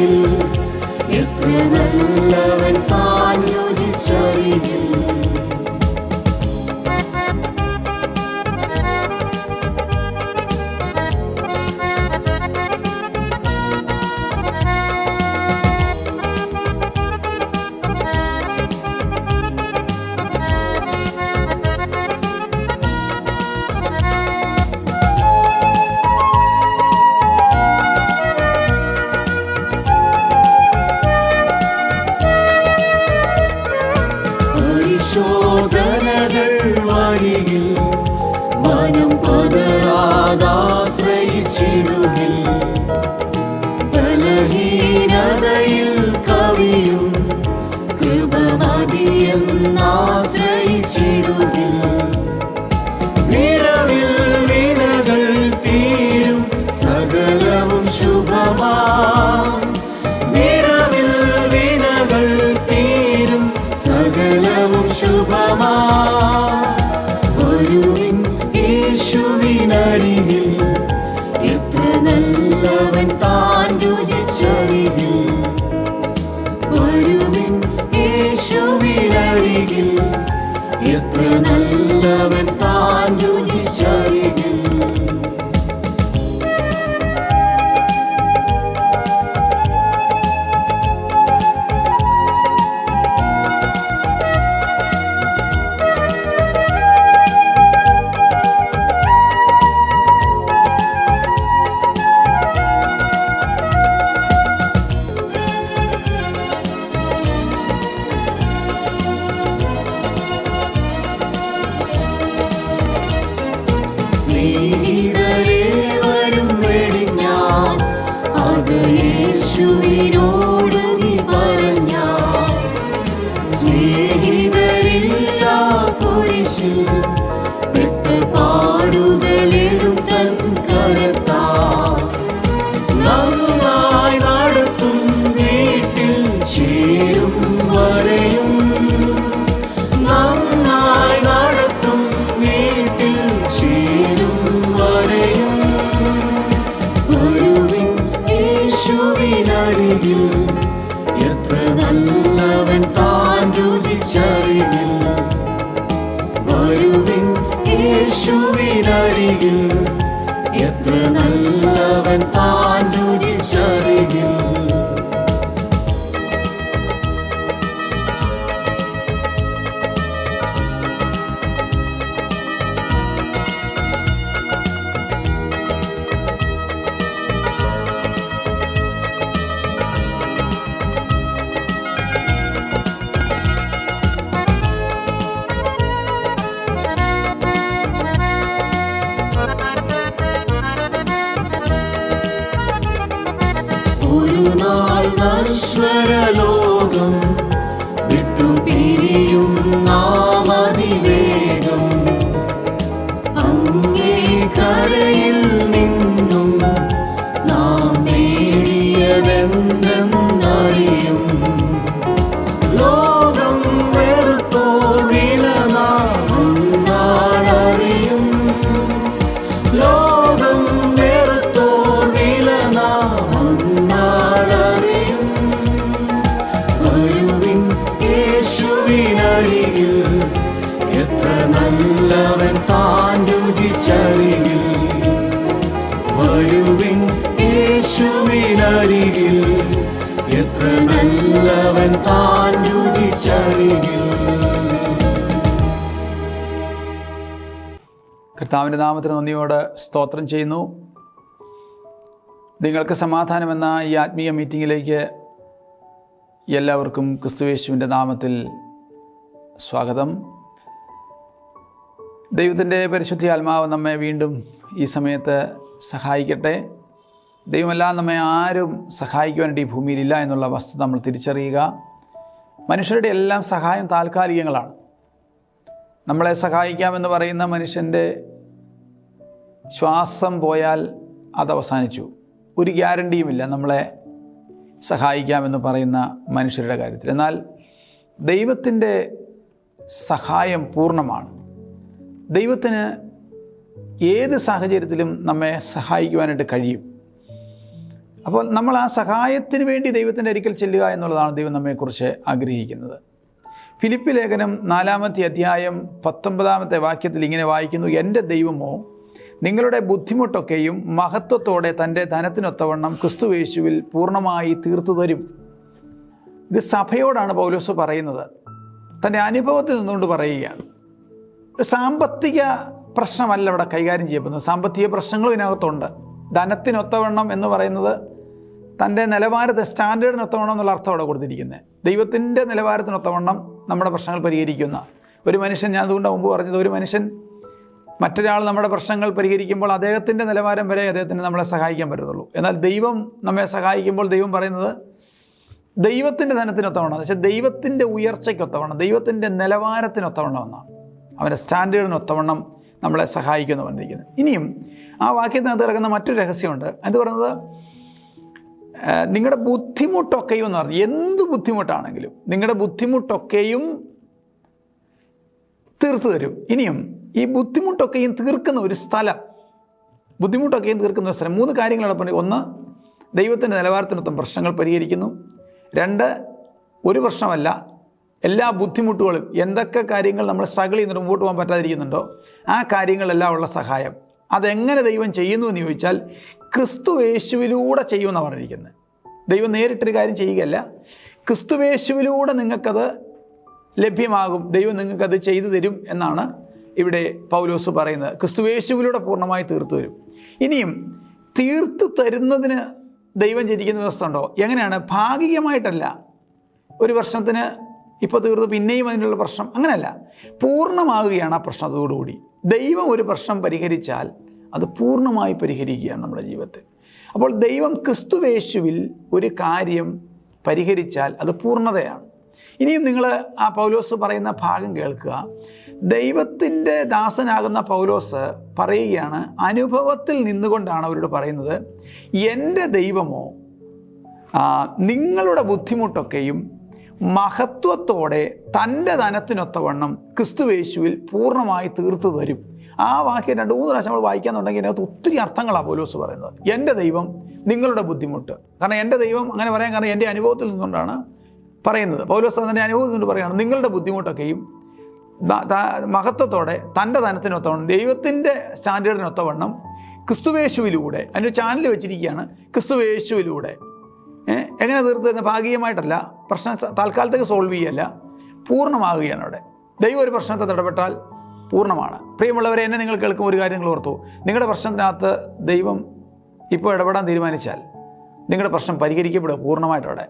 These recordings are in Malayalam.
you. രുചിച്ചറികിൽ വരുവിൻ യേശുവിനരികിൽ എത്ര നല്ലവൻ താൻ കർത്താവിന്റെ നാമത്തിന് നന്ദിയോട് സ്തോത്രം ചെയ്യുന്നു. നിങ്ങൾക്ക് സമാധാനമെന്ന ഈ ആത്മീയ മീറ്റിങ്ങിലേക്ക് എല്ലാവർക്കും ക്രിസ്തുവേശുവിന്റെ നാമത്തിൽ സ്വാഗതം. ദൈവത്തിന്റെ പരിശുദ്ധി ആത്മാവ് നമ്മെ വീണ്ടും ഈ സമയത്ത് സഹായിക്കട്ടെ. ദൈവമെല്ലാം നമ്മെ ആരും സഹായിക്കുവാനായിട്ട് ഈ ഭൂമിയിലില്ല എന്നുള്ള വസ്തു നമ്മൾ തിരിച്ചറിയുക. മനുഷ്യരുടെ എല്ലാം സഹായം താൽക്കാലികങ്ങളാണ്. നമ്മളെ സഹായിക്കാമെന്ന് പറയുന്ന മനുഷ്യന്റെ ശ്വാസം പോയാൽ അത് അവസാനിച്ചു. ഒരു ഗ്യാരണ്ടിയുമില്ല നമ്മളെ സഹായിക്കാമെന്ന് പറയുന്ന മനുഷ്യരുടെ കാര്യത്തിൽ. എന്നാൽ ദൈവത്തിന്റെ സഹായം പൂർണമാണ്. ദൈവത്തിന് ഏത് സാഹചര്യത്തിലും നമ്മെ സഹായിക്കുവാനായിട്ട് കഴിയും. അപ്പോൾ നമ്മൾ ആ സഹായത്തിന് വേണ്ടി ദൈവത്തിന്റെ അരിക്കൽ ചെല്ലുക എന്നുള്ളതാണ് ദൈവം നമ്മെക്കുറിച്ച് ആഗ്രഹിക്കുന്നത്. ഫിലിപ്പ് ലേഖനം നാലാമത്തെ അധ്യായം പത്തൊമ്പതാമത്തെ വാക്യത്തിൽ ഇങ്ങനെ വായിക്കുന്നു എന്റെ ദൈവമോ നിങ്ങളുടെ ബുദ്ധിമുട്ടൊക്കെയും മഹത്വത്തോടെ തന്റെ ധനത്തിനൊത്തവണ്ണം ക്രിസ്തുവേശുവിൽ പൂർണമായി തീർത്തു തരും. ഇത് സഭയോടാണ് പൗലോസ് പറയുന്നത്. തന്റെ അനുഭവത്തിൽ നിന്നുകൊണ്ട് പറയുകയാണ്. സാമ്പത്തിക പ്രശ്നമല്ല ഇവിടെ കൈകാര്യം ചെയ്യപ്പെടുന്നത്. സാമ്പത്തിക പ്രശ്നങ്ങളും ഇതിനകത്തുണ്ട്. ധനത്തിനൊത്തവണ്ണം എന്ന് പറയുന്നത് തന്റെ നിലവാരത്തെ സ്റ്റാൻഡേർഡിനൊത്തവണ്ണം എന്നുള്ള അർത്ഥം അവിടെ കൊടുത്തിരിക്കുന്നത്. ദൈവത്തിന്റെ നിലവാരത്തിനൊത്തവണ്ണം നമ്മുടെ പ്രശ്നങ്ങൾ പരിഹരിക്കുന്ന ഒരു മനുഷ്യൻ ഞാൻ അതുകൊണ്ട് മുമ്പ് പറഞ്ഞത് ഒരു മനുഷ്യൻ മറ്റൊരാൾ നമ്മുടെ പ്രശ്നങ്ങൾ പരിഹരിക്കുമ്പോൾ അദ്ദേഹത്തിന്റെ നിലവാരം വരെ അദ്ദേഹത്തിന് നമ്മളെ സഹായിക്കാൻ പറ്റത്തുള്ളൂ. എന്നാൽ ദൈവം നമ്മെ സഹായിക്കുമ്പോൾ ദൈവം പറയുന്നത് ദൈവത്തിന്റെ ധനത്തിനൊത്തവണ്ണം എന്ന് വെച്ചാൽ ദൈവത്തിന്റെ ഉയർച്ചയ്ക്കൊത്തവണ്ണം ദൈവത്തിന്റെ നിലവാരത്തിനൊത്തവണ്ണം എന്നാണ് അവന്റെ സ്റ്റാൻഡേർഡിനൊത്തവണ്ണം നമ്മളെ സഹായിക്കുമെന്ന് പറഞ്ഞിരിക്കുന്നത്. ഇനിയും ആ വാക്യത്തിനകത്ത് കിടക്കുന്ന മറ്റൊരു രഹസ്യമുണ്ട്. അത് പറയുന്നത്? നിങ്ങളുടെ ബുദ്ധിമുട്ടൊക്കെയും എന്ന് പറഞ്ഞു. എന്ത് ബുദ്ധിമുട്ടാണെങ്കിലും നിങ്ങളുടെ ബുദ്ധിമുട്ടൊക്കെയും തീർത്തു തരും. ഇനിയും ഈ ബുദ്ധിമുട്ടൊക്കെയും തീർക്കുന്ന ഒരു സ്ഥലം ബുദ്ധിമുട്ടൊക്കെയും തീർക്കുന്ന ഒരു സ്ഥലം. മൂന്ന് കാര്യങ്ങളാണ് പറഞ്ഞത് ഒന്ന് ദൈവത്തിന്റെ നിലവാരത്തിനൊത്തം പ്രശ്നങ്ങൾ പരിഹരിക്കുന്നു. രണ്ട് ഒരു പ്രശ്നമല്ല എല്ലാ ബുദ്ധിമുട്ടുകളും എന്തൊക്കെ കാര്യങ്ങൾ നമ്മൾ സ്ട്രഗിൾ ചെയ്യുന്നുണ്ട് മുമ്പോട്ട് പോകാൻ പറ്റാതിരിക്കുന്നുണ്ടോ ആ കാര്യങ്ങളെല്ലാം ഉള്ള സഹായം. അതെങ്ങനെ ദൈവം ചെയ്യുന്നു എന്ന് ചോദിച്ചാൽ ക്രിസ്തു യേശുവിലൂടെ ചെയ്യുമെന്നാണ് പറഞ്ഞിരിക്കുന്നത്. ദൈവം നേരിട്ടൊരു കാര്യം ചെയ്യുകയല്ല. ക്രിസ്തുവേശുവിലൂടെ നിങ്ങൾക്കത് ലഭ്യമാകും. ദൈവം നിങ്ങൾക്കത് ചെയ്തു തരും എന്നാണ് ഇവിടെ പൗലോസ് പറയുന്നത് ക്രിസ്തുവേശുവിലൂടെ പൂർണമായി തീർത്തു വരും. ഇനിയും തീർത്ത് തരുന്നതിന് ദൈവം ജനിക്കുന്ന വ്യവസ്ഥ ഉണ്ടോ എങ്ങനെയാണ്? ഭാഗികമായിട്ടല്ല. ഒരു വർഷത്തിന് ഇപ്പോൾ തീർന്നു പിന്നെയും അതിനുള്ള പ്രശ്നം. അങ്ങനെയല്ല. പൂർണമാകുകയാണ് ആ പ്രശ്നത്തോടുകൂടി. ദൈവം ഒരു പ്രശ്നം പരിഹരിച്ചാൽ അത് പൂർണമായി പരിഹരിക്കുകയാണ് നമ്മുടെ ജീവിതത്തിൽ. അപ്പോൾ ദൈവം ക്രിസ്തുവേശുവിൽ ഒരു കാര്യം പരിഹരിച്ചാൽ അത് പൂർണതയാണ്. ഇനിയും നിങ്ങൾ ആ പൗലോസ് പറയുന്ന ഭാഗം കേൾക്കുക. ദൈവത്തിന്റെ ദാസനാകുന്ന പൗലോസ് പറയുകയാണ് അനുഭവത്തിൽ നിന്നുകൊണ്ടാണ് അവരോട് പറയുന്നത് എന്റെ ദൈവമോ നിങ്ങളുടെ ബുദ്ധിമുട്ടൊക്കെയും മഹത്വത്തോടെ തന്റെ ധനത്തിനൊത്തവണ്ണം ക്രിസ്തുവേശുവിൽ പൂർണമായി തീർത്തു തരും. ആ വാക്യം രണ്ട് മൂന്ന് പ്രാവശ്യം നമ്മൾ വായിക്കാന്നുണ്ടെങ്കിൽ അതിനകത്ത് ഒത്തിരി അർത്ഥങ്ങളാണ് പോലോസ് പറയുന്നത്. എന്റെ ദൈവം നിങ്ങളുടെ ബുദ്ധിമുട്ട്. കാരണം എന്റെ ദൈവം അങ്ങനെ പറയാൻ കാരണം എന്റെ അനുഭവത്തിൽ നിന്നുകൊണ്ടാണ് പറയുന്നത്. പൗലോസ് അതിന്റെ അനുഭവത്തിൽ നിന്ന് പറയുകയാണ് നിങ്ങളുടെ ബുദ്ധിമുട്ടൊക്കെയും മഹത്വത്തോടെ തന്റെ ധനത്തിനൊത്തവണ്ണം ദൈവത്തിന്റെ സ്റ്റാൻഡേർഡിനൊത്തവണ്ണം ക്രിസ്തുവേശുവിലൂടെ അതിന്റെ ചാനൽ വെച്ചിരിക്കുകയാണ് ക്രിസ്തുവേശുവിലൂടെ. എങ്ങനെ തീർത്ത് തരുന്ന ഭാഗികമായിട്ടല്ല പ്രശ്നം താൽക്കാലത്തേക്ക് സോൾവ് ചെയ്യല്ല പൂർണമാകുകയാണ് അവിടെ. ദൈവം ഒരു പ്രശ്നത്തെ ഇടപെട്ടാൽ പൂർണമാണ്. പ്രിയമുള്ളവരെ എന്നെ നിങ്ങൾ കേൾക്കും ഒരു കാര്യം നിങ്ങൾ ഓർത്തു. നിങ്ങളുടെ പ്രശ്നത്തിനകത്ത് ദൈവം ഇപ്പോൾ ഇടപെടാൻ തീരുമാനിച്ചാൽ നിങ്ങളുടെ പ്രശ്നം പരിഹരിക്കപ്പെടുക പൂർണമായിട്ടവിടെ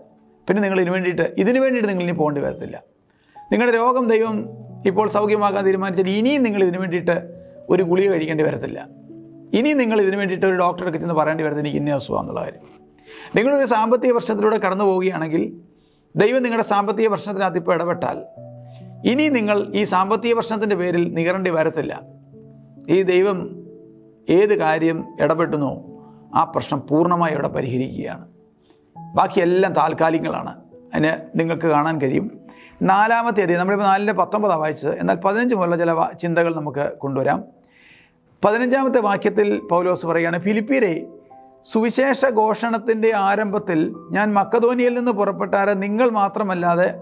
പിന്നെ നിങ്ങൾ ഇതിന് വേണ്ടിയിട്ട് ഇതിന് വേണ്ടിയിട്ട് നിങ്ങൾ ഇനി പോകേണ്ടി വരത്തില്ല. നിങ്ങളുടെ രോഗം ദൈവം ഇപ്പോൾ സൗഖ്യമാക്കാൻ തീരുമാനിച്ചാൽ ഇനിയും നിങ്ങൾ ഇതിനു വേണ്ടിയിട്ട് ഒരു ഗുളിക കഴിക്കേണ്ടി വരത്തില്ല. ഇനിയും നിങ്ങൾ ഇതിനു വേണ്ടിയിട്ട് ഒരു ഡോക്ടറെ ചെന്ന് പറയേണ്ടി വരത്തില്ല. എനിക്ക് ഇന്ന എന്നുള്ള കാര്യം. നിങ്ങളൊരു സാമ്പത്തിക പ്രശ്നത്തിലൂടെ കടന്നു പോവുകയാണെങ്കിൽ ദൈവം നിങ്ങളുടെ സാമ്പത്തിക പ്രശ്നത്തിനകത്ത് ഇപ്പോൾ ഇടപെട്ടാൽ ഇനി നിങ്ങൾ ഈ സാമ്പത്തിക പ്രശ്നത്തിന്റെ പേരിൽ നികരേണ്ടി വരത്തില്ല. ഈ ദൈവം ഏത് കാര്യം ഇടപെട്ടുന്നോ ആ പ്രശ്നം പൂർണമായി ഇവിടെ പരിഹരിക്കുകയാണ്. ബാക്കിയെല്ലാം താൽക്കാലികങ്ങളാണ്. അതിന് നിങ്ങൾക്ക് കാണാൻ കഴിയും. നാലാമത്തെ അധികം നമ്മളിപ്പോൾ നാലിന്റെ പത്തൊമ്പതാണ് വായിച്ചത്. എന്നാൽ പതിനഞ്ച് മുതലുള്ള ചില ചിന്തകൾ നമുക്ക് കൊണ്ടുവരാം. പതിനഞ്ചാമത്തെ വാക്യത്തിൽ പൗലോസ് പറയുകയാണ് ഫിലിപ്പീരെ സുവിശേഷ ഘോഷണത്തിന്റെ ആരംഭത്തിൽ ഞാൻ മക്കധോനിയിൽ നിന്ന് പുറപ്പെട്ടാറ് നിങ്ങൾ മാത്രമല്ലാതെ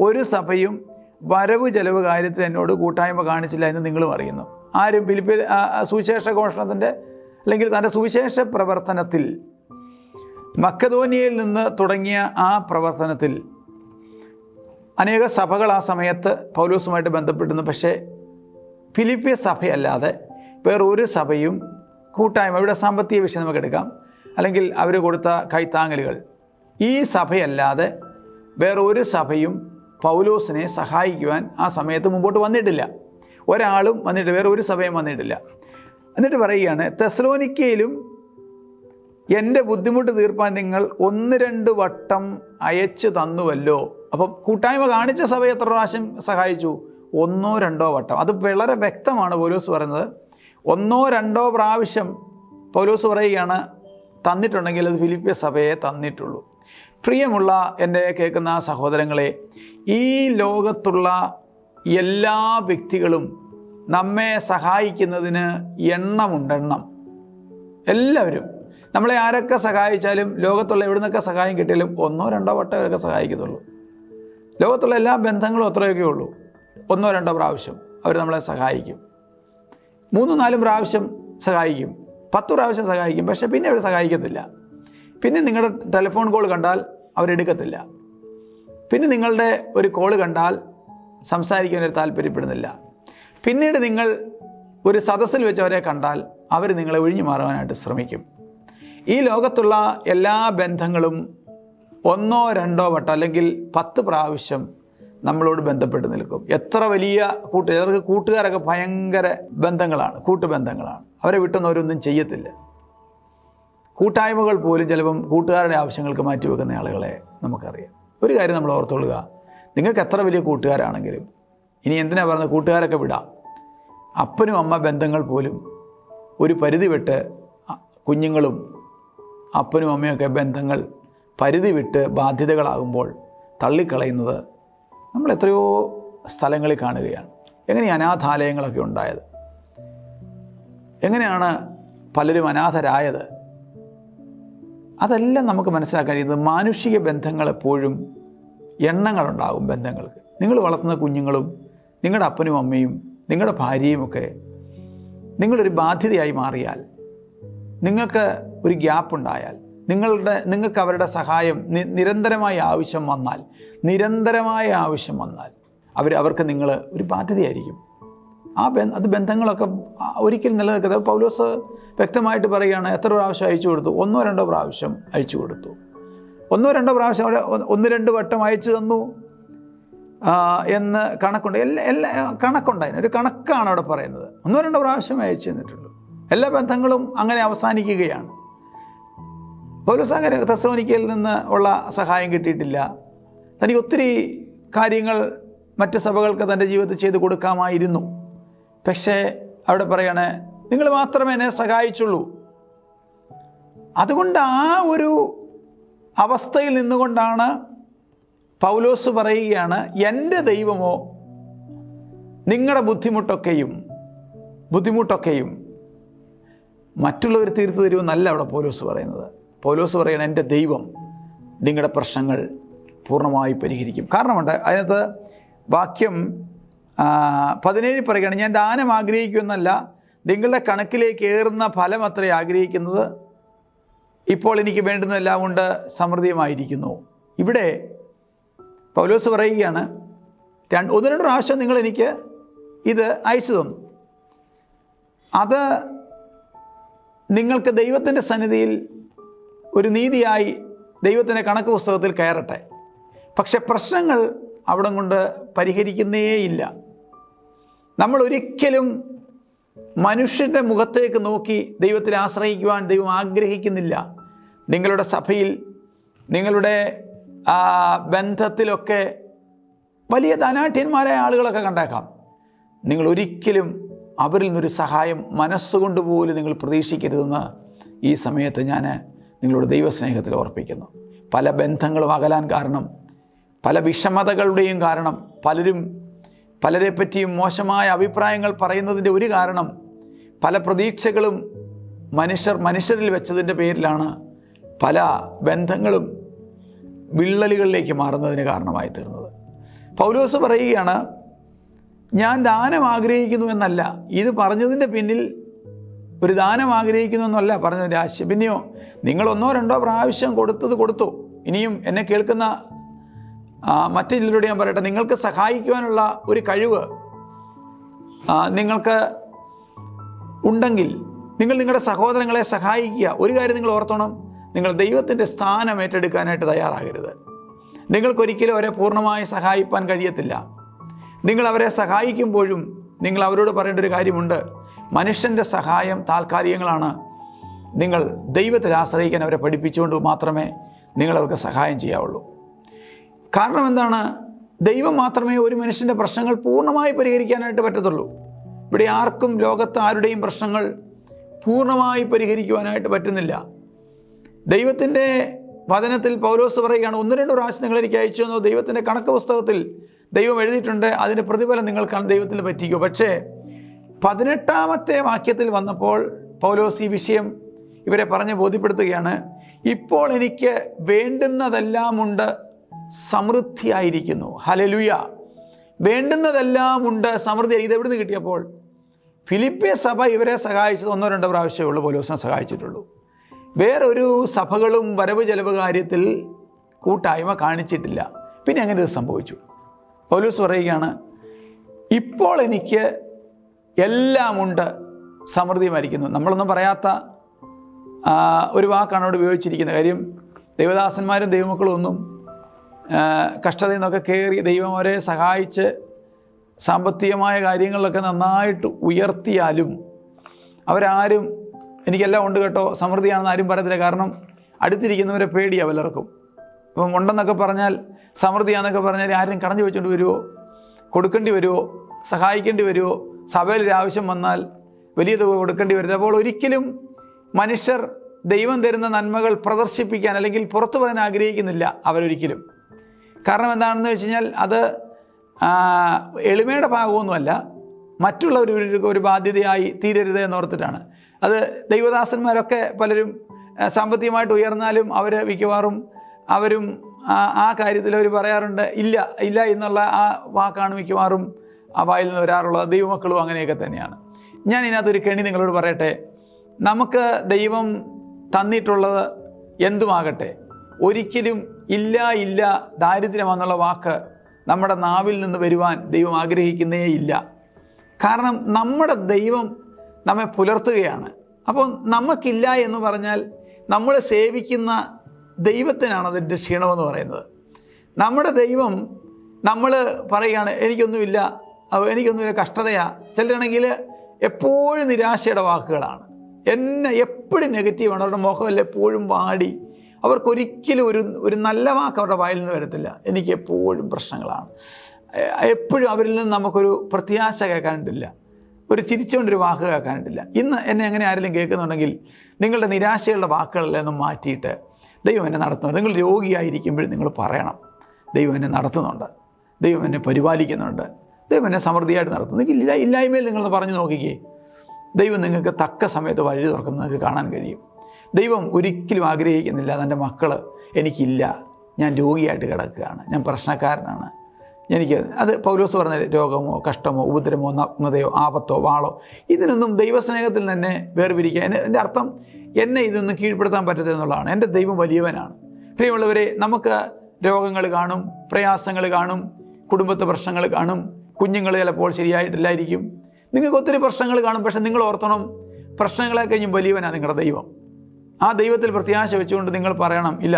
ഒരു സഭയും വരവ് ചെലവ് കാര്യത്തിൽ എന്നോട് കൂട്ടായ്മ കാണിച്ചില്ല എന്ന് നിങ്ങളും അറിയുന്നു. ആരും ആ, സുവിശേഷ ഘോഷണത്തിന്റെ അല്ലെങ്കിൽ തന്റെ സുവിശേഷ പ്രവർത്തനത്തിൽ മക്കധോനിയയിൽ നിന്ന് തുടങ്ങിയ ആ പ്രവർത്തനത്തിൽ അനേക സഭകൾ ആ സമയത്ത് പൗലൂസുമായിട്ട് ബന്ധപ്പെട്ടിരുന്നു. പക്ഷേ ഫിലിപ്പിയ സഭയല്ലാതെ വേറൊരു സഭയും കൂട്ടായ്മ ഇവിടെ സാമ്പത്തിക വിഷയം നമുക്ക് എടുക്കാം. അല്ലെങ്കിൽ അവർ കൊടുത്ത കൈത്താങ്ങലുകൾ. ഈ സഭയല്ലാതെ വേറൊരു സഭയും പൗലോസിനെ സഹായിക്കുവാൻ ആ സമയത്ത് മുമ്പോട്ട് വന്നിട്ടില്ല. ഒരാളും വന്നിട്ട് വേറെ ഒരു സഭയും വന്നിട്ടില്ല. എന്നിട്ട് പറയുകയാണ് തെസ്ലോനിക്കയിലും എന്റെ ബുദ്ധിമുട്ട് തീർപ്പാൻ നിങ്ങൾ ഒന്ന് രണ്ട് വട്ടം അയച്ചു തന്നുവല്ലോ. അപ്പം കൂട്ടായ്മ കാണിച്ച സഭ എത്ര പ്രാവശ്യം സഹായിച്ചു? ഒന്നോ രണ്ടോ വട്ടം. അത് വളരെ വ്യക്തമാണ് പൗലോസ് പറയുന്നത്. ഒന്നോ രണ്ടോ പ്രാവശ്യം പൗലോസ് പറയുകയാണ് തന്നിട്ടുണ്ടെങ്കിൽ അത് ഫിലിപ്പിയ സഭയെ തന്നിട്ടുള്ളൂ. പ്രിയമുള്ള എന്റെ കേൾക്കുന്ന സഹോദരങ്ങളെ ഈ ലോകത്തുള്ള എല്ലാ വ്യക്തികളും നമ്മെ സഹായിക്കുന്നതിന് എണ്ണമുണ്ടെണ്ണം. എല്ലാവരും. നമ്മളെ ആരൊക്കെ സഹായിച്ചാലും ലോകത്തുള്ള എവിടെ നിന്നൊക്കെ സഹായം കിട്ടിയാലും ഒന്നോ രണ്ടോ വട്ടം അവരൊക്കെ സഹായിക്കത്തുള്ളൂ. ലോകത്തുള്ള എല്ലാ ബന്ധങ്ങളും അത്രയൊക്കെ ഉള്ളൂ. ഒന്നോ രണ്ടോ പ്രാവശ്യം അവർ നമ്മളെ സഹായിക്കും. മൂന്നും നാലും പ്രാവശ്യം സഹായിക്കും. പത്ത് പ്രാവശ്യം സഹായിക്കും. പക്ഷേ പിന്നെ അവർ സഹായിക്കത്തില്ല. പിന്നെ നിങ്ങളുടെ ടെലിഫോൺ കോൾ കണ്ടാൽ അവരെടുക്കത്തില്ല പിന്നെ നിങ്ങളുടെ ഒരു കോൾ കണ്ടാൽ സംസാരിക്കാൻ ഒരു താല്പര്യപ്പെടുന്നില്ല. പിന്നീട് നിങ്ങൾ ഒരു സദസ്സിൽ വെച്ച് അവരെ കണ്ടാൽ അവർ നിങ്ങളെ ഒഴിഞ്ഞു മാറുവാനായിട്ട് ശ്രമിക്കും. ഈ ലോകത്തുള്ള എല്ലാ ബന്ധങ്ങളും ഒന്നോ രണ്ടോ വട്ടം അല്ലെങ്കിൽ പത്ത് പ്രാവശ്യം നമ്മളോട് ബന്ധപ്പെട്ട് നിൽക്കും. എത്ര വലിയ കൂട്ട് ചിലർക്ക് കൂട്ടുകാരൊക്കെ ഭയങ്കര ബന്ധങ്ങളാണ് കൂട്ടുബന്ധങ്ങളാണ്. അവരെ വിട്ടുന്നവരൊന്നും ചെയ്യത്തില്ല. കൂട്ടായ്മകൾ പോലും ചിലപ്പം കൂട്ടുകാരുടെ ആവശ്യങ്ങൾക്ക് മാറ്റിവെക്കുന്ന ആളുകളെ നമുക്കറിയാം. ഒരു കാര്യം നമ്മൾ ഓർത്തുകൊള്ളുക നിങ്ങൾക്ക് എത്ര വലിയ കൂട്ടുകാരാണെങ്കിലും ഇനി എന്തിനാ പറയുന്നത് കൂട്ടുകാരൊക്കെ വിടാം? അപ്പനും അമ്മ ബന്ധങ്ങൾ പോലും ഒരു പരിധി വിട്ട് കുഞ്ഞുങ്ങളും അപ്പനും അമ്മയൊക്കെ ബന്ധങ്ങൾ പരിധി വിട്ട് ബാധ്യതകളാകുമ്പോൾ തള്ളിക്കളയുന്നത് നമ്മൾ എത്രയോ സ്ഥലങ്ങളിൽ കാണുകയാണ്. എങ്ങനെ അനാഥാലയങ്ങളൊക്കെ ഉണ്ടായത്? എങ്ങനെയാണ് പലരും അനാഥരായത്? അതെല്ലാം നമുക്ക് മനസ്സിലാക്കാൻ കഴിയുന്നത് മാനുഷിക ബന്ധങ്ങൾ എപ്പോഴും എണ്ണങ്ങളുണ്ടാകും ബന്ധങ്ങൾക്ക്. നിങ്ങൾ വളർത്തുന്ന കുഞ്ഞുങ്ങളും നിങ്ങളുടെ അപ്പനും അമ്മയും നിങ്ങളുടെ ഭാര്യയുമൊക്കെ നിങ്ങളൊരു ബാധ്യതയായി മാറിയാൽ നിങ്ങൾക്ക് ഒരു ഗ്യാപ്പ് ഉണ്ടായാൽ നിങ്ങളുടെ നിങ്ങൾക്ക് അവരുടെ സഹായം നിരന്തരമായ ആവശ്യം വന്നാൽ നിരന്തരമായ ആവശ്യം വന്നാൽ അവർ അവർക്ക് നിങ്ങൾ ഒരു ബാധ്യതയായിരിക്കും. ആ ബ അത് ബന്ധങ്ങളൊക്കെ ഒരിക്കലും നിലനിൽക്കുന്നത് പൗലോസ് വ്യക്തമായിട്ട് പറയുകയാണ് എത്ര പ്രാവശ്യം അയച്ചു കൊടുത്തു? ഒന്നോ രണ്ടോ പ്രാവശ്യം അയച്ചു കൊടുത്തു. ഒന്നോ രണ്ടോ പ്രാവശ്യം അവരെ ഒന്ന് രണ്ട് വട്ടം അയച്ചു തന്നു. എന്ന് കണക്കുണ്ട്. എല്ലാ എല്ലാ കണക്കുണ്ടായിരുന്നു ഒരു കണക്കാണ് അവിടെ പറയുന്നത്. ഒന്നോ രണ്ടോ പ്രാവശ്യം അയച്ചു തന്നിട്ടുള്ളൂ. എല്ലാ ബന്ധങ്ങളും അങ്ങനെ അവസാനിക്കുകയാണ്. പൗലോസാഗര തെസ്ലോനിക്കയിൽ നിന്ന് ഉള്ള സഹായം കിട്ടിയിട്ടില്ല. തനിക്ക് ഒത്തിരി കാര്യങ്ങൾ മറ്റ് സഭകൾക്ക് തന്റെ ജീവിതത്തിൽ ചെയ്തു കൊടുക്കാമായിരുന്നു. പക്ഷേ അവിടെ പറയുകയാണ് നിങ്ങൾ മാത്രമേ എന്നെ സഹായിച്ചുള്ളൂ. അതുകൊണ്ട് ആ ഒരു അവസ്ഥയിൽ നിന്നുകൊണ്ടാണ് പൗലോസ് പറയുകയാണ് എന്റെ ദൈവമോ നിങ്ങളുടെ ബുദ്ധിമുട്ടൊക്കെയും ബുദ്ധിമുട്ടൊക്കെയും മറ്റുള്ളവർ തീർത്തു തരുമെന്നല്ല അവിടെ പൗലോസ് പറയുന്നത്. പൗലോസ് പറയണം എന്റെ ദൈവം നിങ്ങളുടെ പ്രശ്നങ്ങൾ പൂർണമായി പരിഹരിക്കും. കാരണമുണ്ട് അതിനകത്ത് വാക്യം പതിനേഴ് പറയുകയാണ് ഞാൻ ദാനം ആഗ്രഹിക്കുമെന്നല്ല നിങ്ങളുടെ കണക്കിലേക്ക് ഏറുന്ന ഫലം അത്ര ആഗ്രഹിക്കുന്നത്. ഇപ്പോൾ എനിക്ക് വേണ്ടുന്നതെല്ലാം കൊണ്ട് സമൃദ്ധിയുമായിരിക്കുന്നു. ഇവിടെ പൗലോസ് പറയുകയാണ് രണ്ട് ഒന്ന് രണ്ട് പ്രാവശ്യം നിങ്ങൾ എനിക്ക് ഇത് അയച്ചു തന്നു. അത് നിങ്ങൾക്ക് ദൈവത്തിന്റെ സന്നിധിയിൽ ഒരു നീതിയായി ദൈവത്തിന്റെ കണക്ക് പുസ്തകത്തിൽ കയറട്ടെ. പക്ഷെ പ്രശ്നങ്ങൾ അവിടെ കൊണ്ട് പരിഹരിക്കുന്നേയില്ല. നമ്മൾ ഒരിക്കലും മനുഷ്യന്റെ മുഖത്തേക്ക് നോക്കി ദൈവത്തിൽ ആശ്രയിക്കുവാൻ ദൈവം ആഗ്രഹിക്കുന്നില്ല. നിങ്ങളുടെ സഭയിൽ നിങ്ങളുടെ ബന്ധത്തിലൊക്കെ വലിയ ധനാഠ്യന്മാരായ ആളുകളൊക്കെ കണ്ടേക്കാം. നിങ്ങൾ ഒരിക്കലും അവരിൽ നിന്നൊരു സഹായം മനസ്സുകൊണ്ട് പോലും നിങ്ങൾ പ്രതീക്ഷിക്കരുതെന്ന് ഈ സമയത്ത് ഞാൻ നിങ്ങളോട് ദൈവസ്നേഹത്തിൽ ഓർപ്പിക്കുന്നു. പല ബന്ധങ്ങളും അകലാൻ കാരണം പല വിഷമതകളുടെയും കാരണം പലരും പലരെ പറ്റിയും മോശമായ അഭിപ്രായങ്ങൾ പറയുന്നതിന്റെ ഒരു കാരണം പല പ്രതീക്ഷകളും മനുഷ്യർ മനുഷ്യരിൽ വെച്ചതിന്റെ പേരിലാണ് പല ബന്ധങ്ങളും വിള്ളലുകളിലേക്ക് മാറുന്നതിന് കാരണമായി തീർന്നത്. പൗലോസ് പറയുകയാണ് ഞാൻ ദാനം ആഗ്രഹിക്കുന്നു എന്നല്ല ഇത് പറഞ്ഞതിന്റെ പിന്നിൽ ഒരു ദാനം ആഗ്രഹിക്കുന്നു എന്നല്ല പറഞ്ഞതിന്റെ രാശി പിന്നെയോ നിങ്ങൾ ഒന്നോ രണ്ടോ പ്രാവശ്യം കൊടുത്തത് കൊടുത്തു. ഇനിയും എന്നെ കേൾക്കുന്ന മറ്റു ചിലരോട് ഞാൻ പറയട്ടെ നിങ്ങൾക്ക് സഹായിക്കുവാനുള്ള ഒരു കഴിവ് നിങ്ങൾക്ക് ഉണ്ടെങ്കിൽ നിങ്ങൾ നിങ്ങളുടെ സഹോദരങ്ങളെ സഹായിക്കുക. ഒരു കാര്യം നിങ്ങൾ ഓർത്തോണം നിങ്ങൾ ദൈവത്തിന്റെ സ്ഥാനം ഏറ്റെടുക്കാനായിട്ട് തയ്യാറാകരുത്. നിങ്ങൾക്കൊരിക്കലും അവരെ പൂർണമായി സഹായിപ്പാൻ കഴിയത്തില്ല. നിങ്ങൾ അവരെ സഹായിക്കുമ്പോഴും നിങ്ങൾ അവരോട് പറയേണ്ട ഒരു കാര്യമുണ്ട്. മനുഷ്യന്റെ സഹായം താൽക്കാലികങ്ങളാണ്. നിങ്ങൾ ദൈവത്തിൽ ആശ്രയിക്കാൻ അവരെ പഠിപ്പിച്ചുകൊണ്ട് മാത്രമേ നിങ്ങളവർക്ക് സഹായം ചെയ്യാവുള്ളൂ. കാരണം എന്താണ്? ദൈവം മാത്രമേ ഒരു മനുഷ്യന്റെ പ്രശ്നങ്ങൾ പൂർണമായി പരിഹരിക്കാനായിട്ട് പറ്റത്തുള്ളൂ. ഇവിടെ ആർക്കും ലോകത്ത് ആരുടെയും പ്രശ്നങ്ങൾ പൂർണമായി പരിഹരിക്കുവാനായിട്ട് പറ്റുന്നില്ല. ദൈവത്തിന്റെ വചനത്തിൽ പൗലോസ് പറയുകയാണ് ഒന്ന് രണ്ട് പ്രാവശ്യം നിങ്ങൾ എനിക്ക് അയച്ചു തന്നു. ദൈവത്തിന്റെ കണക്ക് പുസ്തകത്തിൽ ദൈവം എഴുതിയിട്ടുണ്ട്. അതിന്റെ പ്രതിഫലം നിങ്ങൾക്കാണ് ദൈവത്തിൽ പറ്റിക്കോ പക്ഷേ പതിനെട്ടാമത്തെ വാക്യത്തിൽ വന്നപ്പോൾ പൗലോസ് ഈ വിഷയം ഇവരെ പറഞ്ഞ് ബോധ്യപ്പെടുത്തുകയാണ് ഇപ്പോൾ എനിക്ക് വേണ്ടുന്നതെല്ലാം ഉണ്ട് സമൃദ്ധിയായിരിക്കുന്നു. ഹലലുയ വേണ്ടുന്നതെല്ലാം ഉണ്ട് സമൃദ്ധി. ഇത് എവിടുന്ന് കിട്ടിയപ്പോൾ? ഫിലിപ്പിയ സഭ ഇവരെ സഹായിച്ചത് ഒന്നോ രണ്ടോ പ്രാവശ്യമേ ഉള്ളൂ പോലീസിനെ സഹായിച്ചിട്ടുള്ളൂ. വേറൊരു സഭകളും വരവ് ചെലവ് കാര്യത്തിൽ കൂട്ടായ്മ കാണിച്ചിട്ടില്ല. പിന്നെ അങ്ങനെ ഇത് സംഭവിച്ചു? പൗലോസ് പറയുകയാണ് ഇപ്പോൾ എനിക്ക് എല്ലാം ഉണ്ട് സമൃദ്ധി മരിക്കുന്നു. നമ്മളൊന്നും പറയാത്ത ഒരു വാക്കാണ് അവിടെ ഉപയോഗിച്ചിരിക്കുന്നത്. കാര്യം ദൈവദാസന്മാരും ദൈവമക്കളും ഒന്നും കഷ്ടതയിൽ നിന്നൊക്കെ കയറി ദൈവം അവരെ സഹായിച്ച് സാമ്പത്തികമായ കാര്യങ്ങളിലൊക്കെ നന്നായിട്ട് ഉയർത്തിയാലും അവരാരും എനിക്കെല്ലാം ഉണ്ട് കേട്ടോ സമൃദ്ധിയാണെന്ന് ആരും പറയത്തില്ല. കാരണം അടുത്തിരിക്കുന്നവരെ പേടിയാണ് പലർക്കും. അപ്പം ഉണ്ടെന്നൊക്കെ പറഞ്ഞാൽ സമൃദ്ധിയാണെന്നൊക്കെ പറഞ്ഞാൽ ആരും കടഞ്ഞു വെച്ചുകൊണ്ട് വരുമോ കൊടുക്കേണ്ടി വരുമോ സഹായിക്കേണ്ടി വരുമോ സഭയിൽ ആവശ്യം വന്നാൽ വലിയ തുക കൊടുക്കേണ്ടി വരുന്നത് അപ്പോൾ ഒരിക്കലും മനുഷ്യർ ദൈവം തരുന്ന നന്മകൾ പ്രദർശിപ്പിക്കാൻ അല്ലെങ്കിൽ പുറത്തു പറയാൻ ആഗ്രഹിക്കുന്നില്ല അവരൊരിക്കലും. കാരണം എന്താണെന്ന് വെച്ച് കഴിഞ്ഞാൽ അത് എളിമയുടെ ഭാഗമൊന്നുമല്ല. മറ്റുള്ളവർ ഒരു ബാധ്യതയായി തീരരുത് എന്നോർത്തിട്ടാണ്. അത് ദൈവദാസന്മാരൊക്കെ പലരും സാമ്പത്തികമായിട്ട് ഉയർന്നാലും അവർ മിക്കവാറും അവരും ആ കാര്യത്തിൽ അവർ പറയാറുണ്ട് ഇല്ല ഇല്ല എന്നുള്ള ആ വാക്കാണ് മിക്കവാറും ആ വായിൽ നിന്ന് വരാറുള്ളത് ദൈവമക്കളും അങ്ങനെയൊക്കെ തന്നെയാണ്. ഞാൻ ഇതിനകത്തൊരു കെണി നിങ്ങളോട് പറയട്ടെ. നമുക്ക് ദൈവം തന്നിട്ടുള്ളത് എന്തുമാകട്ടെ? ഒരിക്കലും ഇല്ല ഇല്ല ദാരിദ്ര്യമെന്നുള്ള വാക്ക് നമ്മുടെ നാവിൽ നിന്ന് വരുവാൻ ദൈവം ആഗ്രഹിക്കുന്നേ ഇല്ല. കാരണം നമ്മുടെ ദൈവം നമ്മെ പുലർത്തുകയാണ്. അപ്പോൾ നമുക്കില്ല എന്ന് പറഞ്ഞാൽ നമ്മൾ സേവിക്കുന്ന ദൈവത്തിനാണ് അതിന്റെ ക്ഷീണമെന്ന് പറയുന്നത്. നമ്മുടെ ദൈവം നമ്മൾ പറയുകയാണ് എനിക്കൊന്നുമില്ല എനിക്കൊന്നുമില്ല കഷ്ടതയാണ് ചിലരാണെങ്കിൽ എപ്പോഴും നിരാശയുടെ വാക്കുകളാണ്. എന്നെ എപ്പോഴും നെഗറ്റീവാണ്. അവരുടെ മുഖമല്ല എപ്പോഴും വാടി. അവർക്കൊരിക്കലും ഒരു ഒരു നല്ല വാക്ക് അവരുടെ വായിൽ നിന്ന് വരത്തില്ല. എനിക്ക് എപ്പോഴും പ്രശ്നങ്ങളാണ്. എപ്പോഴും അവരിൽ നിന്ന് നമുക്കൊരു പ്രത്യാശ കേൾക്കാനിട്ടില്ല ഒരു ചിരിച്ചുകൊണ്ടൊരു വാക്ക് കേൾക്കാനിട്ടില്ല ഇന്ന് എന്നെ അങ്ങനെ ആരെങ്കിലും കേൾക്കുന്നുണ്ടെങ്കിൽ നിങ്ങളുടെ നിരാശയുള്ള വാക്കുകളെല്ലാം ഒന്ന് മാറ്റിയിട്ട് ദൈവം എന്നെ നടത്തുന്നു നിങ്ങൾ രോഗിയായിരിക്കുമ്പോഴും നിങ്ങൾ പറയണം. ദൈവം എന്നെ നടത്തുന്നുണ്ട്. ദൈവം എന്നെ പരിപാലിക്കുന്നുണ്ട്. ദൈവം എന്നെ സമൃദ്ധിയായിട്ട് നടത്തുന്നു നിങ്ങൾക്ക് ഇല്ല ഇല്ലായ്മയിൽ നിങ്ങളൊന്ന് പറഞ്ഞു നോക്കിക്കേ. ദൈവം നിങ്ങൾക്ക് തക്ക സമയത്ത് വഴി തുറക്കുന്നത് നിങ്ങൾക്ക് കാണാൻ കഴിയും. ദൈവം ഒരിക്കലും ആഗ്രഹിക്കുന്നില്ല തന്റെ മക്കൾ എനിക്കില്ല ഞാൻ രോഗിയായിട്ട് കിടക്കുകയാണ് ഞാൻ പ്രശ്നക്കാരനാണ്. എനിക്ക് അത് പൗലോസ് പറഞ്ഞ രോഗമോ കഷ്ടമോ ഉപദ്രവമോ നഗ്നതയോ ആപത്തോ വാളോ ഇതിനൊന്നും ദൈവസ്നേഹത്തിൽ തന്നെ വേർപിരിക്കുക എന്റെ അർത്ഥം എന്നെ ഇതൊന്നും കീഴ്പ്പെടുത്താൻ പറ്റത്തെന്നുള്ളതാണ് എന്റെ ദൈവം വലിയവനാണ്. പ്രിയമുള്ളവരെ നമുക്ക് രോഗങ്ങൾ കാണും പ്രയാസങ്ങൾ കാണും കുടുംബത്തെ പ്രശ്നങ്ങൾ കാണും കുഞ്ഞുങ്ങൾ ചിലപ്പോൾ ശരിയായിട്ടില്ലായിരിക്കും. നിങ്ങൾക്ക് ഒത്തിരി പ്രശ്നങ്ങൾ കാണും പക്ഷെ നിങ്ങൾ ഓർത്തണം പ്രശ്നങ്ങളെ കഴിഞ്ഞും വലിയവനാണ് നിങ്ങളുടെ ദൈവം. ആ ദൈവത്തിൽ പ്രത്യാശ വെച്ചുകൊണ്ട് നിങ്ങൾ പറയണം ഇല്ല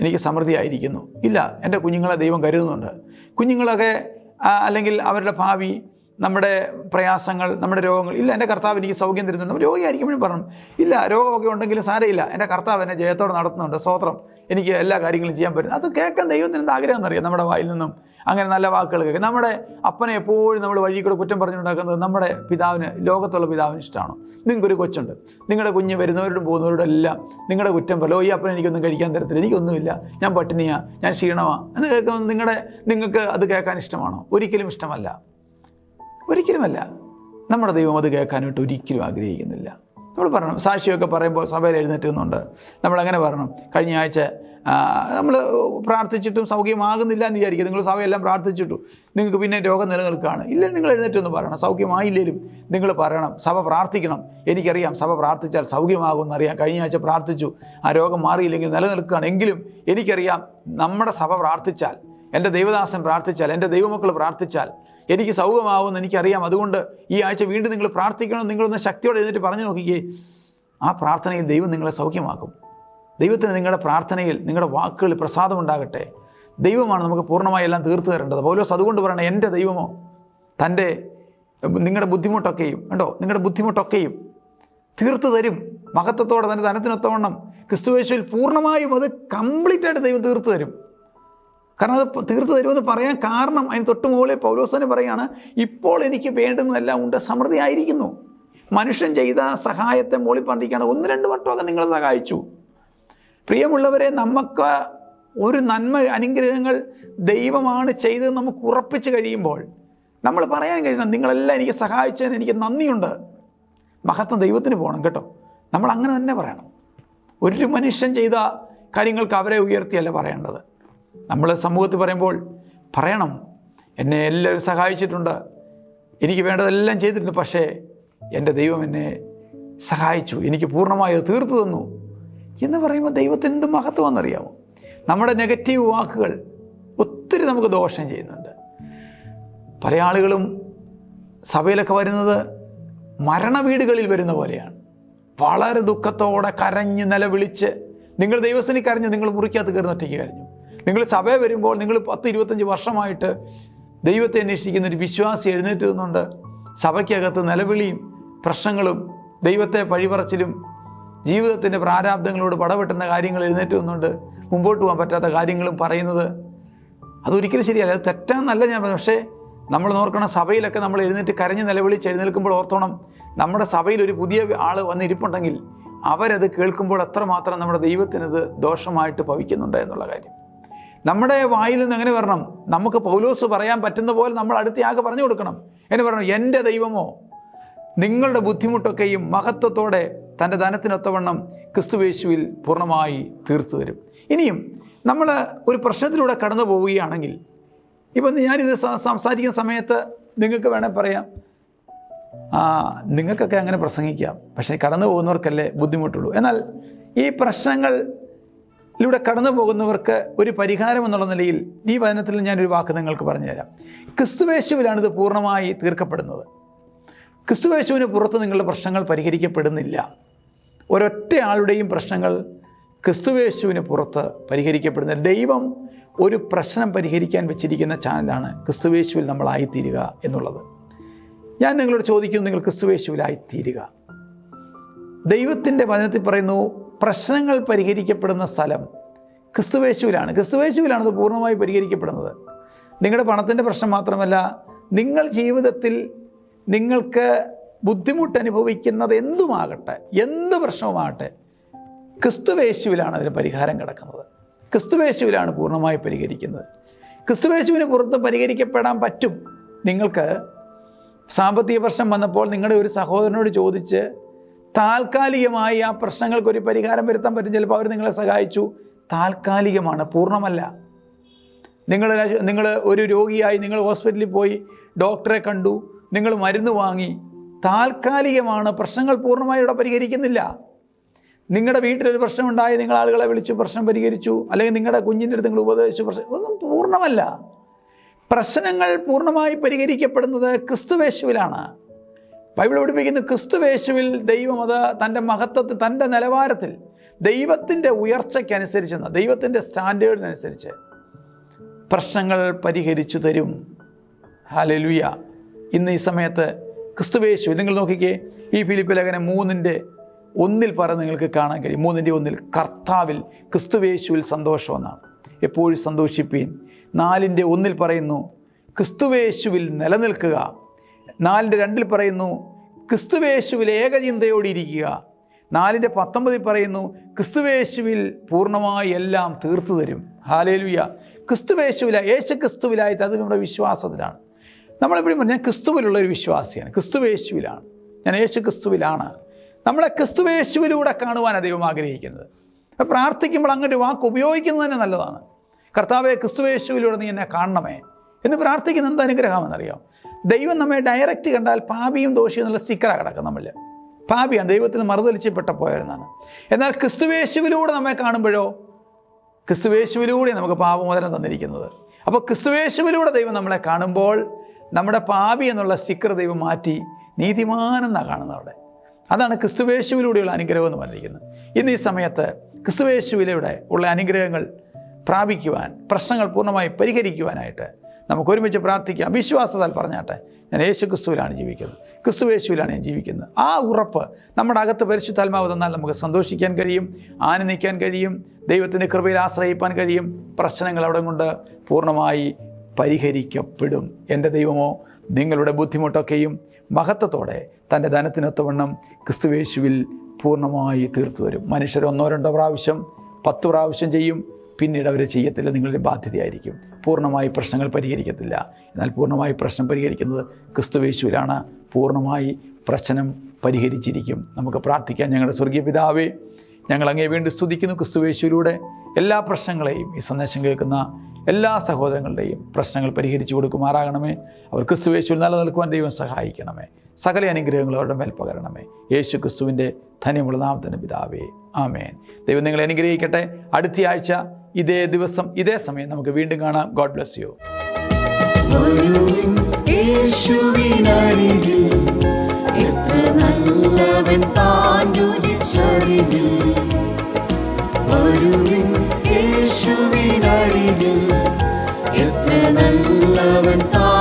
എനിക്ക് സമൃദ്ധിയായിരിക്കുന്നു. ഇല്ല എന്റെ കുഞ്ഞുങ്ങളെ ദൈവം കരുതുന്നുണ്ട്. കുഞ്ഞുങ്ങളൊക്കെ അല്ലെങ്കിൽ അവരുടെ ഭാവി നമ്മുടെ പ്രയാസങ്ങൾ നമ്മുടെ രോഗങ്ങൾ. ഇല്ല എന്റെ കർത്താവ് എനിക്ക് സൗഖ്യം തരുന്നുണ്ട്. രോഗിയായിരിക്കുമ്പോഴും പറഞ്ഞു ഇല്ല രോഗമൊക്കെ ഉണ്ടെങ്കിലും സാരമില്ല. എന്റെ കർത്താവ് എന്നെ ജയത്തോടെ നടത്തുന്നുണ്ട്. സ്വോത്രം എനിക്ക് എല്ലാ കാര്യങ്ങളും ചെയ്യാൻ പറ്റും. അത് കേൾക്കാൻ ദൈവത്തിന് എന്ത് ആഗ്രഹം എന്നറിയാം. നമ്മുടെ വായിൽ നിന്നും അങ്ങനെ നല്ല വാക്കുകൾ കേൾക്കും. നമ്മുടെ അപ്പനെ എപ്പോഴും നമ്മൾ വഴി കൂടെ കുറ്റം പറഞ്ഞുണ്ടാക്കുന്നത് നമ്മുടെ പിതാവിന് ലോകത്തുള്ള പിതാവിന് ഇഷ്ടമാണ്? നിങ്ങൾക്കൊരു കൊച്ചുണ്ട്. നിങ്ങളുടെ കുഞ്ഞ് വരുന്നവരോടും പോകുന്നവരോടും എല്ലാം നിങ്ങളുടെ കുറ്റം പറയോ. ഈ അപ്പനെ എനിക്കൊന്നും കഴിക്കാൻ തരത്തില്ല. എനിക്കൊന്നുമില്ല. ഞാൻ പട്ടിണിയാ. ഞാൻ ക്ഷീണമാണ് എന്ന് കേൾക്കുമ്പോൾ നിങ്ങളുടെ നിങ്ങൾക്ക് അത് കേൾക്കാൻ ഇഷ്ടമാണോ? ഒരിക്കലും ഇഷ്ടമല്ല. ഒരിക്കലുമല്ല. നമ്മുടെ ദൈവം അത് കേൾക്കാനായിട്ട് ഒരിക്കലും ആഗ്രഹിക്കുന്നില്ല. നമ്മൾ പറയണം സാക്ഷിയൊക്കെ പറയുമ്പോൾ സഭയിൽ എഴുന്നേറ്റ് നിന്നുണ്ട് നമ്മളങ്ങനെ പറയണം. കഴിഞ്ഞ ആഴ്ച നമ്മൾ പ്രാർത്ഥിച്ചിട്ടും സൗഖ്യമാകുന്നില്ല എന്ന് വിചാരിക്കുക നിങ്ങൾ സഭയെല്ലാം പ്രാർത്ഥിച്ചിട്ടു. നിങ്ങൾക്ക് പിന്നെ രോഗം നിലനിൽക്കുകയാണ്. ഇല്ലെങ്കിൽ നിങ്ങൾ എഴുന്നേറ്റ് ഒന്ന് പറയണം. സൗഖ്യമായില്ലെങ്കിലും നിങ്ങൾ പറയണം സഭ പ്രാർത്ഥിക്കണം. എനിക്കറിയാം സഭ പ്രാർത്ഥിച്ചാൽ സൗഖ്യമാകുമെന്ന് അറിയാം. കഴിഞ്ഞ ആഴ്ച പ്രാർത്ഥിച്ചു. ആ രോഗം മാറിയില്ലെങ്കിൽ നിലനിൽക്കുകയാണ്. എങ്കിലും എനിക്കറിയാം നമ്മുടെ സഭ പ്രാർത്ഥിച്ചാൽ എന്റെ ദൈവദാസൻ പ്രാർത്ഥിച്ചാൽ എന്റെ ദൈവമക്കൾ പ്രാർത്ഥിച്ചാൽ എനിക്ക് സൗഖ്യമാവുമെന്ന് എനിക്കറിയാം. അതുകൊണ്ട് ഈ ആഴ്ച വീണ്ടും നിങ്ങൾ പ്രാർത്ഥിക്കണം. നിങ്ങളൊന്ന് ശക്തിയോടെ എഴുന്നേറ്റ് പറഞ്ഞു നോക്കിക്കേ. ആ പ്രാർത്ഥനയിൽ ദൈവം നിങ്ങളെ സൗഖ്യമാക്കും. ദൈവത്തിന് നിങ്ങളുടെ പ്രാർത്ഥനയിൽ നിങ്ങളുടെ വാക്കുകളിൽ പ്രസാദമുണ്ടാകട്ടെ ദൈവമാണ് നമുക്ക് പൂർണമായി എല്ലാം തീർത്തു തരേണ്ടത്. പൗലോസ് അതുകൊണ്ട് പറയണേ എന്റെ ദൈവമോ തന്റെ നിങ്ങളുടെ ബുദ്ധിമുട്ടൊക്കെയും കണ്ടോ? നിങ്ങളുടെ ബുദ്ധിമുട്ടൊക്കെയും തീർത്തു തരും. മഹത്വത്തോടെ തന്റെ ധനത്തിനൊത്തവണ്ണം ക്രിസ്തുവേശുവിൽ പൂർണമായും അത് കംപ്ലീറ്റ് ആയിട്ട് ദൈവം തീർത്തു തരും. കാരണം അത് തീർത്ത് തരുമെന്ന് പറയാൻ കാരണം അതിന് തൊട്ട് മുകളിൽ പൗലോസനെ പറയാണ് ഇപ്പോൾ എനിക്ക് വേണ്ടുന്നതെല്ലാം ഉണ്ട് സമൃദ്ധിയായിരിക്കുന്നു മനുഷ്യൻ ചെയ്ത സഹായത്തെ മോളി പറഞ്ഞിരിക്കുകയാണ് ഒന്ന് രണ്ട് വട്ടമൊക്കെ നിങ്ങൾ സഹായിച്ചു. പ്രിയമുള്ളവരെ നമുക്ക് ഒരു നന്മ അനുഗ്രഹങ്ങൾ ദൈവമാണ് ചെയ്തത് നമുക്ക് ഉറപ്പിച്ച് കഴിയുമ്പോൾ നമ്മൾ പറയാൻ കഴിയണം നിങ്ങളെല്ലാം എനിക്ക് സഹായിച്ചതിന് എനിക്ക് നന്ദിയുണ്ട്. മഹത്വം ദൈവത്തിന് പോകണം കേട്ടോ. നമ്മൾ അങ്ങനെ തന്നെ പറയണം. ഒരു മനുഷ്യൻ ചെയ്ത കാര്യങ്ങൾക്ക് അവരെ ഉയർത്തിയല്ല പറയേണ്ടത്. നമ്മൾ സമൂഹത്തിൽ പറയുമ്പോൾ പറയണം. എന്നെ എല്ലാവരും സഹായിച്ചിട്ടുണ്ട്. എനിക്ക് വേണ്ടതെല്ലാം ചെയ്തിട്ടുണ്ട്. പക്ഷേ എന്റെ ദൈവം എന്നെ സഹായിച്ചു. എനിക്ക് പൂർണമായി തീർത്തു തന്നു. എന്ന് പറയുമ്പോൾ ദൈവത്തിന് എന്ത് മഹത്വമെന്നറിയാമോ നമ്മുടെ നെഗറ്റീവ് വാക്കുകൾ ഒത്തിരി നമുക്ക് ദോഷം ചെയ്യുന്നുണ്ട്. പല ആളുകളും സഭയിലൊക്കെ വരുന്നത് മരണവീടുകളിൽ വരുന്ന പോലെയാണ്. വളരെ ദുഃഖത്തോടെ കരഞ്ഞ് നിലവിളിച്ച് നിങ്ങൾ ദൈവസ്ഥനി കരഞ്ഞു നിങ്ങൾ മുറിക്കകത്ത് കയറുന്ന ഒറ്റയ്ക്ക് കരഞ്ഞു. നിങ്ങൾ സഭ വരുമ്പോൾ നിങ്ങൾ പത്ത് ഇരുപത്തഞ്ച് വർഷമായിട്ട് ദൈവത്തെ അന്വേഷിക്കുന്ന ഒരു വിശ്വാസി എഴുന്നേറ്റ് നിന്നുണ്ട്. സഭയ്ക്കകത്ത് നിലവിളിയും പ്രശ്നങ്ങളും ദൈവത്തെ പഴിപറച്ചിലും ജീവിതത്തിന്റെ പ്രാരാബ്ദങ്ങളോട് പടവെട്ടുന്ന കാര്യങ്ങൾ എഴുന്നേറ്റ് നിന്നുണ്ട്. മുമ്പോട്ട് പോകാൻ പറ്റാത്ത കാര്യങ്ങളും പറയുന്നത് അതൊരിക്കലും ശരിയല്ല. അത് തെറ്റാന്നല്ല ഞാൻ പറഞ്ഞത്. പക്ഷേ നമ്മൾ നോക്കണം സഭയിലൊക്കെ നമ്മൾ എഴുന്നേറ്റ് കരഞ്ഞ് നിലവിളിച്ച് എഴുന്നേൽക്കുമ്പോൾ ഓർത്തോണം നമ്മുടെ സഭയിൽ ഒരു പുതിയ ആൾ വന്നിരിപ്പുണ്ടെങ്കിൽ അവരത് കേൾക്കുമ്പോൾ അത്രമാത്രം നമ്മുടെ ദൈവത്തിനത് ദോഷമായിട്ട് ഭവിക്കുന്നുണ്ട് എന്നുള്ള കാര്യം. നമ്മുടെ വായിൽ നിന്ന് എങ്ങനെ വരണം? നമുക്ക് പൗലോസ് പറയാൻ പറ്റുന്ന പോലെ നമ്മൾ അടുത്തയാൾക്ക് പറഞ്ഞു കൊടുക്കണം. എന്നെ പറഞ്ഞു എന്റെ ദൈവമോ നിങ്ങളുടെ ബുദ്ധിമുട്ടൊക്കെയും മഹത്വത്തോടെ തന്റെ ധനത്തിനൊത്തവണ്ണം ക്രിസ്തുവേശുവിൽ പൂർണമായി തീർത്തു തരും. ഇനിയും നമ്മൾ ഒരു പ്രശ്നത്തിലൂടെ കടന്നു പോവുകയാണെങ്കിൽ ഇപ്പം ഞാനിത് സംസാരിക്കുന്ന സമയത്ത് നിങ്ങൾക്ക് വേണേൽ പറയാം. ആ നിങ്ങൾക്കൊക്കെ അങ്ങനെ പ്രസംഗിക്കാം. പക്ഷേ കടന്നു പോകുന്നവർക്കല്ലേ ബുദ്ധിമുട്ടുള്ളൂ. എന്നാൽ ഈ പ്രശ്നങ്ങളിലൂടെ കടന്നു പോകുന്നവർക്ക് ഒരു പരിഹാരം എന്നുള്ള നിലയിൽ ഈ വചനത്തിൽ ഞാനൊരു വാക്ക് നിങ്ങൾക്ക് പറഞ്ഞുതരാം. ഇത് പൂർണമായി തീർക്കപ്പെടുന്നത്. ക്രിസ്തുവേശുവിന് പുറത്ത് നിങ്ങളുടെ പ്രശ്നങ്ങൾ പരിഹരിക്കപ്പെടുന്നില്ല. ഒരൊറ്റ ആളുടെയും പ്രശ്നങ്ങൾ ക്രിസ്തുവേശുവിന് പുറത്ത് പരിഹരിക്കപ്പെടുന്നില്ല. ദൈവം ഒരു പ്രശ്നം പരിഹരിക്കാൻ വെച്ചിരിക്കുന്ന ചാനലാണ് ക്രിസ്തുവേശുവിൽ നമ്മളായിത്തീരുക എന്നുള്ളത്. ഞാൻ നിങ്ങളോട് ചോദിക്കുന്നു നിങ്ങൾ ക്രിസ്തുവേശുവിലായിത്തീരുക ദൈവത്തിന്റെ വചനത്തിൽ പറയുന്നു പ്രശ്നങ്ങൾ പരിഹരിക്കപ്പെടുന്ന സ്ഥലം ക്രിസ്തുവേശുവിലാണ്. ക്രിസ്തുവേശുവിലാണ് അത് പൂർണമായി പരിഹരിക്കപ്പെടുന്നത്. നിങ്ങളുടെ പണത്തിന്റെ പ്രശ്നം മാത്രമല്ല നിങ്ങൾ ജീവിതത്തിൽ നിങ്ങൾക്ക് ബുദ്ധിമുട്ട് അനുഭവിക്കുന്നത് എന്തുമാകട്ടെ എന്ത് പ്രശ്നവുമാകട്ടെ ക്രിസ്തുവേശുവിലാണ് അതിന് പരിഹാരം കിടക്കുന്നത്. ക്രിസ്തുവേശുവിലാണ് പൂർണമായി പരിഹരിക്കുന്നത്. ക്രിസ്തുവേശുവിന് പുറത്ത് പരിഹരിക്കപ്പെടാൻ പറ്റും. നിങ്ങൾക്ക് സാമ്പത്തിക പ്രശ്നം വന്നപ്പോൾ നിങ്ങളുടെ ഒരു സഹോദരനോട് ചോദിച്ച് താൽക്കാലികമായി ആ പ്രശ്നങ്ങൾക്കൊരു പരിഹാരം വരുത്താൻ പറ്റും. ചിലപ്പോൾ അവർ നിങ്ങളെ സഹായിച്ചു. താൽക്കാലികമാണ് പൂർണമല്ല. നിങ്ങൾ നിങ്ങൾ ഒരു രോഗിയായി നിങ്ങൾ ഹോസ്പിറ്റലിൽ പോയി ഡോക്ടറെ കണ്ടു നിങ്ങൾ മരുന്ന് വാങ്ങി. താൽക്കാലികമാണ് പ്രശ്നങ്ങൾ പൂർണമായി ഇവിടെ പരിഹരിക്കുന്നില്ല. നിങ്ങളുടെ വീട്ടിലൊരു പ്രശ്നമുണ്ടായി നിങ്ങൾ ആളുകളെ വിളിച്ചു പ്രശ്നം പരിഹരിച്ചു അല്ലെങ്കിൽ നിങ്ങളുടെ കുഞ്ഞിന്റെ അടുത്ത് നിങ്ങൾ ഉപദേശിച്ചു പ്രശ്നം ഒന്നും പൂർണമല്ല. പ്രശ്നങ്ങൾ പൂർണമായി പരിഹരിക്കപ്പെടുന്നത് ക്രിസ്തുവേശുവിലാണ് ബൈബിൾ പഠിപ്പിക്കുന്ന ക്രിസ്തുവേശുവിൽ ദൈവം അത് തന്റെ മഹത്വത്തിൽ തന്റെ നിലവാരത്തിൽ ദൈവത്തിന്റെ ഉയർച്ചയ്ക്കനുസരിച്ചെന്ന് ദൈവത്തിന്റെ സ്റ്റാൻഡേർഡിനനുസരിച്ച് പ്രശ്നങ്ങൾ പരിഹരിച്ചു തരും. ഹാലലുയ ഇന്ന് ഈ സമയത്ത് ക്രിസ്തുവേശു നിങ്ങൾ നോക്കിക്കേ ഈ ഫിലിപ്പ് ലേഖനം മൂന്നിന്റെ ഒന്നിൽ പറ നിങ്ങൾക്ക് കാണാൻ കഴിയും. മൂന്നിന്റെ ഒന്നിൽ കർത്താവിൽ ക്രിസ്തുവേശുവിൽ സന്തോഷമെന്നാണ് എപ്പോഴും സന്തോഷിപ്പീൻ. നാലിന്റെ ഒന്നിൽ പറയുന്നു ക്രിസ്തുവേശുവിൽ നിലനിൽക്കുക. നാലിന്റെ രണ്ടിൽ പറയുന്നു ക്രിസ്തുവേശുവിൽ ഏകചിന്തയോടെ ഇരിക്കുക നാലിന്റെ പത്തൊമ്പതിൽ പറയുന്നു ക്രിസ്തുവേശുവിൽ പൂർണമായി എല്ലാം തീർത്തു തരും. ഹാലേലുയ. ക്രിസ്തുവേശുവില യേശു ക്രിസ്തുവിലായിട്ട് അത് നമ്മുടെ വിശ്വാസത്തിലാണ്. നമ്മളെപ്പോഴും ഞാൻ ക്രിസ്തുവിലുള്ള ഒരു വിശ്വാസിയാണ് ക്രിസ്തുവേശുവിലാണ് ഞാൻ യേശു ക്രിസ്തുവിലാണ് നമ്മളെ ക്രിസ്തുവേശുവിലൂടെ കാണുവാനാണ് ദൈവം ആഗ്രഹിക്കുന്നത്. പ്രാർത്ഥിക്കുമ്പോൾ അങ്ങനെ ഒരു വാക്ക് ഉപയോഗിക്കുന്നത് തന്നെ നല്ലതാണ്. കർത്താവെ ക്രിസ്തുവേശുവിലൂടെ നീ എന്നെ കാണണമേ എന്ന് പ്രാർത്ഥിക്കുന്ന എന്ത് അനുഗ്രഹമെന്നറിയാം ദൈവം നമ്മെ ഡയറക്റ്റ് കണ്ടാൽ പാപിയും ദോഷിയും എന്നുള്ള സ്റ്റിക്കറാണ് കിടക്കും നമ്മൾ പാപിയാണ് ദൈവത്തിന് മറുതലിച്ചപ്പെട്ട പോയിരുന്നാണ് എന്നാൽ ക്രിസ്തുവേശുവിലൂടെ നമ്മെ കാണുമ്പോഴോ? ക്രിസ്തുവേശുവിലൂടെ നമുക്ക് പാപമോചനം തന്നിരിക്കുന്നത്. അപ്പോൾ ക്രിസ്തുവേശുവിലൂടെ ദൈവം നമ്മളെ കാണുമ്പോൾ നമ്മുടെ പാപി എന്നുള്ള സ്റ്റിക്കർ ദൈവം മാറ്റി നീതിമാനെന്നാണ് കാണുന്നത് അവിടെ. അതാണ് ക്രിസ്തുവേശുവിലൂടെയുള്ള അനുഗ്രഹം എന്ന് പറഞ്ഞിരിക്കുന്നത്. ഇന്ന് ഈ സമയത്ത് ക്രിസ്തുവേശുവിലൂടെ ഉള്ള അനുഗ്രഹങ്ങൾ പ്രാപിക്കുവാൻ പ്രശ്നങ്ങൾ പൂർണമായി പരിഹരിക്കുവാനായിട്ട് നമുക്ക് ഒരുമിച്ച് പ്രാർത്ഥിക്കാം. വിശ്വാസത്താൽ പറഞ്ഞാട്ടെ ഞാൻ യേശു ക്രിസ്തുവിലാണ് ജീവിക്കുന്നത്. ക്രിസ്തു യേശുവിലാണ് ഞാൻ ജീവിക്കുന്നത്. ആ ഉറപ്പ് നമ്മുടെ അകത്ത് പരിശുദ്ധാത്മാവ് തന്നാൽ നമുക്ക് സന്തോഷിക്കാൻ കഴിയും ആനന്ദിക്കാൻ കഴിയും ദൈവത്തിന്റെ കൃപയിൽ ആശ്രയിപ്പാൻ കഴിയും. പ്രശ്നങ്ങൾ അവിടെ കൊണ്ട് പൂർണമായി പരിഹരിക്കപ്പെടും. എന്റെ ദൈവമോ നിങ്ങളുടെ ബുദ്ധിമുട്ടൊക്കെയും മഹത്വത്തോടെ തന്റെ ധനത്തിനൊത്തവണ്ണം ക്രിസ്തുവേശുവിൽ പൂർണമായി തീർത്തു വരും മനുഷ്യർ ഒന്നോ രണ്ടോ പ്രാവശ്യം പത്ത് പ്രാവശ്യം ചെയ്യും. പിന്നീട് അവർ ചെയ്യത്തില്ല നിങ്ങളുടെ ബാധ്യതയായിരിക്കും. പൂർണമായി പ്രശ്നങ്ങൾ പരിഹരിക്കത്തില്ല. എന്നാൽ പൂർണമായി പ്രശ്നം പരിഹരിക്കുന്നത് ക്രിസ്തുവേശുവിലാണ് പൂർണമായി പ്രശ്നം പരിഹരിച്ചിരിക്കും. നമുക്ക് പ്രാർത്ഥിക്കാം. ഞങ്ങളുടെ സ്വർഗീയ പിതാവേ ഞങ്ങൾ അങ്ങേ വേണ്ടി സ്തുതിക്കുന്നു ക്രിസ്തുവേശുവിലൂടെ എല്ലാ പ്രശ്നങ്ങളെയും ഈ സന്ദേശം കേൾക്കുന്ന എല്ലാ സഹോദരങ്ങളുടെയും പ്രശ്നങ്ങൾ പരിഹരിച്ചു കൊടുക്കുമാറാകണമേ. അവർ ക്രിസ്തുവേശുവിൽ നിലനിൽക്കുവാൻ ദൈവം സഹായിക്കണമേ. സകല അനുഗ്രഹങ്ങളും അവരുടെ മേൽ പകരണമേ. യേശു ക്രിസ്തുവിന്റെ ധന്യമുള്ള നാമത്തിന് പിതാവേ. ആമേൻ. ദൈവം നിങ്ങളെ അനുഗ്രഹിക്കട്ടെ. അടുത്ത ആഴ്ച ഇതേ ദിവസം ഇതേ സമയം നമുക്ക് വീണ്ടും കാണാം. ഗോഡ് ബ്ലെസ് യു എത്ര നല്ലവൻ താൻ രുചിച്ചരികിൽ വരുവിൻ യേശുവിനരികിൽ എത്ര നല്ലവൻ താൻ